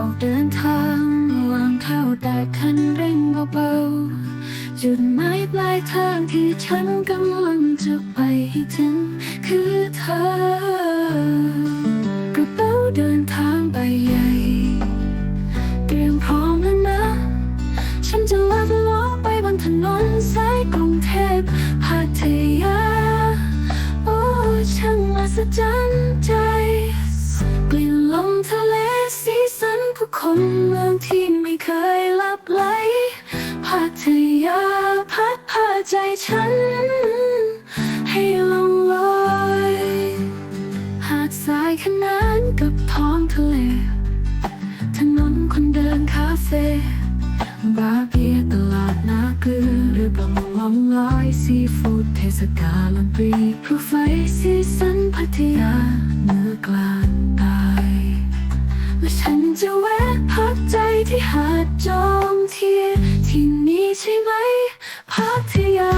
ออกเดินทางวางเท้าแต่คันเร่งเบาๆจุดหมายปลายทางที่ฉันกำลังจะไปให้ถึงคือเธอกระเป๋าเดินทางใบใหญ่เตรียมพร้อมแล้วนะ ฉันจะลัดล้อไปบนถนนส คนเมืองที่ไม่เคยลับไหลพัทยาพัดพาใจฉัน ให้ลงลอยหาดทรายขนานกับท้องทะเล ถนนคนเดินคาเฟ่บาร์เบียตลาดนาเกลือหรือประมงล้อมลอยซีฟู้ดเทศกาลดนตรีพลุไฟสีสันพัทยาเหนือกลางใตายและฉันจะแวะ ที่หาดจอมเทียนที่นี่ใช่ไหมพัทยา